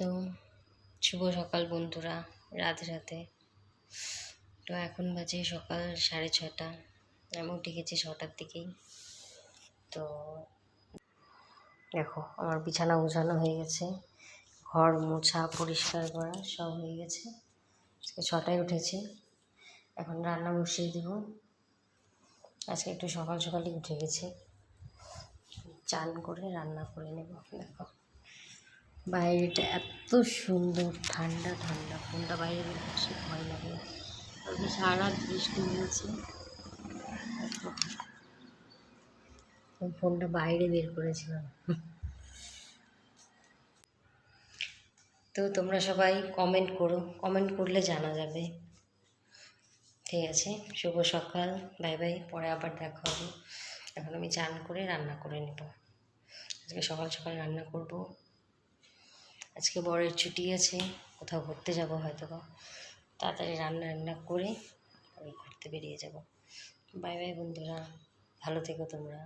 তো শুভ সকাল বন্ধুরা, রাতে রাতে। তো এখন বাজে সকাল সাড়ে ছটা, আমি উঠে গেছি ছটার দিকেই। তো দেখো, আমার বিছানা গোছানো হয়ে গেছে, ঘর মোছা, পরিষ্কার করা সব হয়ে গেছে। আজকে ছটায় উঠেছি, এখন রান্না বসিয়ে দেব। আজকে একটু সকাল সকালই উঠে গেছি, চান করে রান্না করে নেব, দেখো। বাইরেটা এত সুন্দর, ঠান্ডা ঠান্ডা। ফোনটা বাইরে বের করছে, ভয় লাগে সারা বৃষ্টি হয়েছে। ফোনটা বাইরে বের করেছিলাম। তো তোমরা সবাই কমেন্ট করো। কমেন্ট করলে জানা যাবে। ঠিক আছে? শুভ সকাল। Bye bye. পরে আবার দেখা হবে। এখন আমি চান করে রান্না করে নেব। আজকে সকাল সকাল রান্না করব। আজকে বরের ছুটি আছে, কোথাও ঘুরতে যাব হয়তো তাড়াতাড়ি রান্না রান্না করে আমি ঘুরতে বেরিয়ে যাব। বাই বাই বন্ধুরা, ভালো থেকো তোমরা।